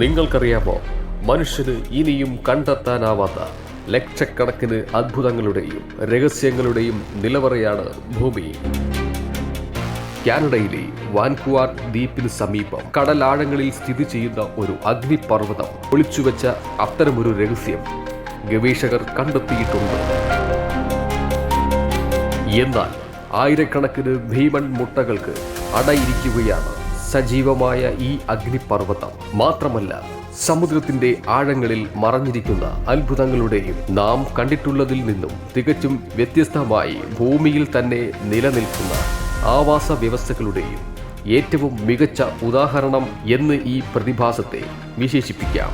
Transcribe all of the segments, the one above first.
നിങ്ങൾക്കറിയാമോ? മനുഷ്യന് ഇനിയും കണ്ടെത്താനാവാത്ത ലക്ഷക്കണക്കിന് അത്ഭുതങ്ങളുടെയും രഹസ്യങ്ങളുടെയും നിലവറയാണ് ഭൂമി. കാനഡയിലെ വാൻകുവാർ ദ്വീപിന് സമീപം കടലാഴങ്ങളിൽ സ്ഥിതി ചെയ്യുന്ന ഒരു അഗ്നിപർവതം ഒളിച്ചുവെച്ച അത്തരമൊരു രഹസ്യം ഗവേഷകർ കണ്ടെത്തിയിട്ടുണ്ട്. എന്നാൽ ആയിരക്കണക്കിന് ഭീമൻ മുട്ടകൾക്ക് അടയിരിക്കുകയാണ്. സജീവമായ ഈ അഗ്നിപർവതം മാത്രമല്ല സമുദ്രത്തിന്റെ ആഴങ്ങളിൽ മറഞ്ഞിരിക്കുന്ന അത്ഭുതങ്ങളുടെയും നാം കണ്ടിട്ടുള്ളതിൽ നിന്നും തികച്ചും വ്യത്യസ്തമായി ഭൂമിയിൽ തന്നെ നിലനിൽക്കുന്ന ആവാസ വ്യവസ്ഥകളുടെയും ഏറ്റവും മികച്ച ഉദാഹരണം എന്ന് ഈ പ്രതിഭാസത്തെ വിശേഷിപ്പിക്കാം.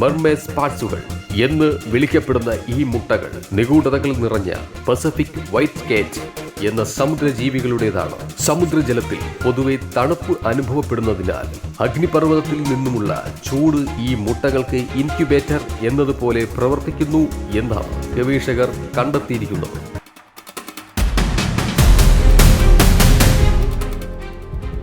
മെർമേസ് പാർട്സുകൾ എന്ന് വിളിക്കപ്പെടുന്ന ഈ മുട്ടകൾ നിഗൂഢതകൾ നിറഞ്ഞ പസഫിക് വൈറ്റ് കേറ്റ് എന്ന സമുദ്രജീവികളുടേതാണ്. സമുദ്രജലത്തിൽ പൊതുവെ തണുപ്പ് അനുഭവപ്പെടുന്നതിനാൽ അഗ്നിപർവതത്തിൽ നിന്നുമുള്ള ചൂട് ഈ മുട്ടകൾക്ക് ഇൻക്യുബേറ്റർ എന്നതുപോലെ പ്രവർത്തിക്കുന്നു എന്നാണ് ഗവേഷകർ കണ്ടെത്തിയിരിക്കുന്നത്.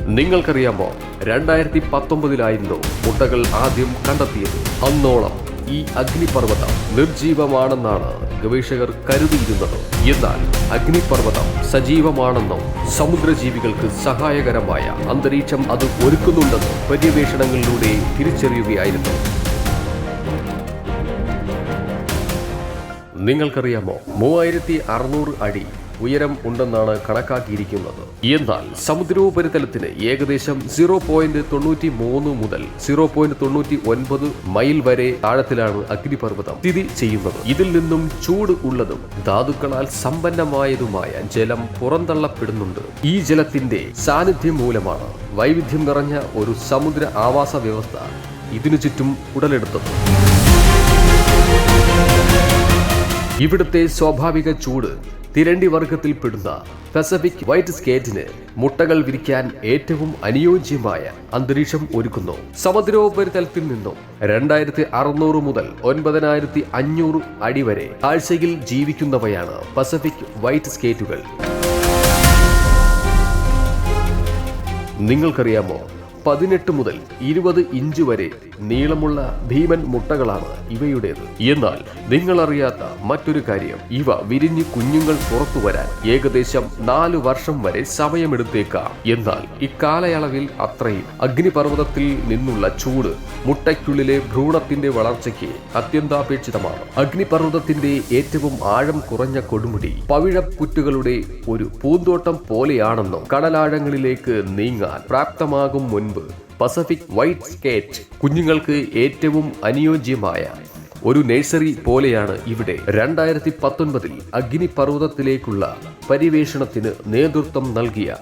നിങ്ങൾക്കറിയാമോ രണ്ടായിരത്തി പത്തൊമ്പതിലായിരുന്നു മുട്ടകൾ ആദ്യം കണ്ടെത്തിയത്. അന്നോളം ഈ അഗ്നിപർവതം നിർജീവമാണെന്നാണ് ഗവേഷകർ കരുതിയിരുന്നത്. എന്നാൽ അഗ്നിപർവതം സജീവമാണെന്നും സമുദ്രജീവികൾക്ക് സഹായകരമായ അന്തരീക്ഷം അത് ഒരുക്കുന്നുണ്ടെന്നും പര്യവേഷണങ്ങളിലൂടെ തിരിച്ചറിയുകയായിരുന്നു. നിങ്ങൾക്കറിയാമോ മൂവായിരത്തി അറുന്നൂറ് അടി ഉയരം ഉണ്ടെന്നാണ് കണക്കാക്കിയിരിക്കുന്നത്. എന്നാൽ സമുദ്രോപരിതലത്തിന് ഏകദേശം സീറോ പോയിന്റ് തൊണ്ണൂറ്റി മൂന്ന് മുതൽ സീറോ പോയിന്റ് തൊണ്ണൂറ്റി ഒൻപത് മൈൽ വരെ ആഴത്തിലാണ് അഗ്നിപർവതം സ്ഥിതി ചെയ്യുന്നത്. ഇതിൽ നിന്നും ചൂട് ഉള്ളതും ധാതുക്കളാൽ സമ്പന്നമായതുമായ ജലം പുറന്തള്ളപ്പെടുന്നുണ്ട്. ഈ ജലത്തിന്റെ സാന്നിധ്യം മൂലമാണ് വൈവിധ്യം നിറഞ്ഞ ഒരു സമുദ്ര ആവാസ വ്യവസ്ഥ ഇതിനു ചുറ്റും ഉടലെടുത്തത്. ഇവിടുത്തെ സ്വാഭാവിക ചൂട് തിരണ്ടി വർഗത്തിൽപ്പെടുന്ന പസഫിക് വൈറ്റ് സ്കേറ്റിന് മുട്ടകൾ വിരിക്കാൻ ഏറ്റവും അനുയോജ്യമായ അന്തരീക്ഷം ഒരുക്കുന്നു. സമുദ്രോപരിതലത്തിൽ നിന്നും രണ്ടായിരത്തി അറുന്നൂറ് മുതൽ ഒൻപതിനായിരത്തി അഞ്ഞൂറ് അടി വരെ ആഴ്ചയിൽ ജീവിക്കുന്നവയാണ് പസഫിക് വൈറ്റ് സ്കേറ്റുകൾ. നിങ്ങൾക്കറിയാമോ പതിനെട്ട് മുതൽ ഇരുപത് ഇഞ്ച് വരെ നീളമുള്ള ഭീമൻ മുട്ടകളാണ് ഇവയുടേത്. എന്നാൽ നിങ്ങൾ അറിയാത്ത മറ്റൊരു കാര്യം ഇവ വിരിഞ്ഞ് കുഞ്ഞുങ്ങൾ പുറത്തു വരാൻ ഏകദേശം നാല് വർഷം വരെ സമയമെടുത്തേക്കാം. എന്നാൽ ഇക്കാലയളവിൽ അത്രയും അഗ്നിപർവതത്തിൽ നിന്നുള്ള ചൂട് മുട്ടയ്ക്കുള്ളിലെ ഭ്രൂണത്തിന്റെ വളർച്ചയ്ക്ക് അത്യന്താപേക്ഷിതമാണ്. അഗ്നിപർവതത്തിന്റെ ഏറ്റവും ആഴം കുറഞ്ഞ കൊടുമുടി പവിഴപ്പുറ്റുകളുടെ ഒരു പൂന്തോട്ടം പോലെയാണെന്നും കടലാഴങ്ങളിലേക്ക് നീങ്ങാൻ പ്രാപ്തമാകും മുൻപ് പസഫിക് വൈറ്റ് സ്കേറ്റ് കുഞ്ഞുങ്ങൾക്ക് ഏറ്റവും അനുയോജ്യമായ ഒരു നഴ്സറി പോലെയാണ് ഇവിടെ. രണ്ടായിരത്തി പത്തൊൻപതിൽ അഗ്നിപർവതത്തിലേക്കുള്ള പരിവേഷണത്തിന് നേതൃത്വം നൽകിയ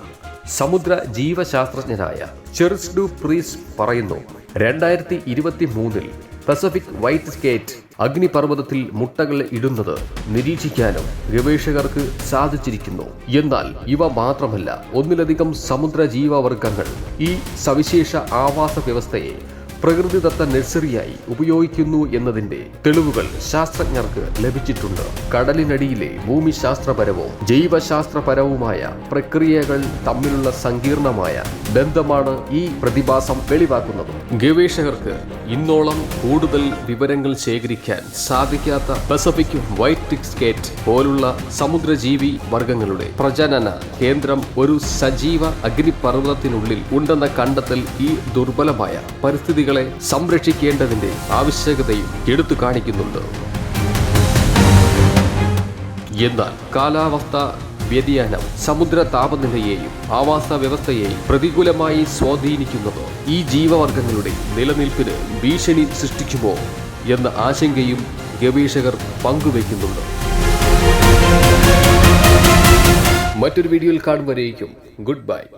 സമുദ്ര ജീവശാസ്ത്രജ്ഞനായ ചെറിസ് ഡു പ്രീസ് പറയുന്നു രണ്ടായിരത്തി ഇരുപത്തി മൂന്നിൽ പസഫിക് വൈറ്റ് സ്കേറ്റ് അഗ്നിപർവതത്തിൽ മുട്ടകൾ ഇടുന്നത് നിരീക്ഷിക്കാനും ഗവേഷകർക്ക് സാധിച്ചിരിക്കുന്നു. എന്നാൽ ഇവ മാത്രമല്ല ഒന്നിലധികം സമുദ്ര ജീവവർഗങ്ങൾ ഈ സവിശേഷ ആവാസ വ്യവസ്ഥയെ പ്രകൃതിദത്ത നഴ്സറിയായി ഉപയോഗിക്കുന്നു എന്നതിന്റെ തെളിവുകൾ ശാസ്ത്രജ്ഞർക്ക് ലഭിച്ചിട്ടുണ്ട്. കടലിനടിയിലെ ഭൂമിശാസ്ത്രപരവും ജൈവശാസ്ത്രപരവുമായ പ്രക്രിയകൾ തമ്മിലുള്ള സങ്കീർണമായ ബന്ധമാണ് ഈ പ്രതിഭാസം വെളിവാക്കുന്നത്. ഗവേഷകർക്ക് ഇന്നോളം കൂടുതൽ വിവരങ്ങൾ ശേഖരിക്കാൻ സാധിക്കാത്ത പസഫിക് വൈറ്റ് ടിക്സ്കേറ്റ് പോലുള്ള സമുദ്രജീവി വർഗങ്ങളുടെ പ്രജനന കേന്ദ്രം ഒരു സജീവ അഗ്നിപർവതത്തിനുള്ളിൽ ഉണ്ടെന്ന കണ്ടെത്തൽ ഈ ദുർബലമായ പരിസ്ഥിതികളെ സംരക്ഷിക്കേണ്ടതിന്റെ ആവശ്യകതയും എടുത്തു കാണിക്കുന്നുണ്ട്. എന്നാൽ കാലാവസ്ഥ വ്യതിയാനം സമുദ്ര താപനിലയെയും ആവാസ വ്യവസ്ഥയെയും പ്രതികൂലമായി സ്വാധീനിക്കുന്നത് ഈ ജീവവർഗങ്ങളുടെ നിലനിൽപ്പിന് ഭീഷണി സൃഷ്ടിക്കുമോ എന്ന ആശങ്കയും ഗവേഷകർ പങ്കുവയ്ക്കുന്നുണ്ട്. മറ്റൊരു വീഡിയോയിൽ കാണുമ്പോഴേക്കും ഗുഡ് ബൈ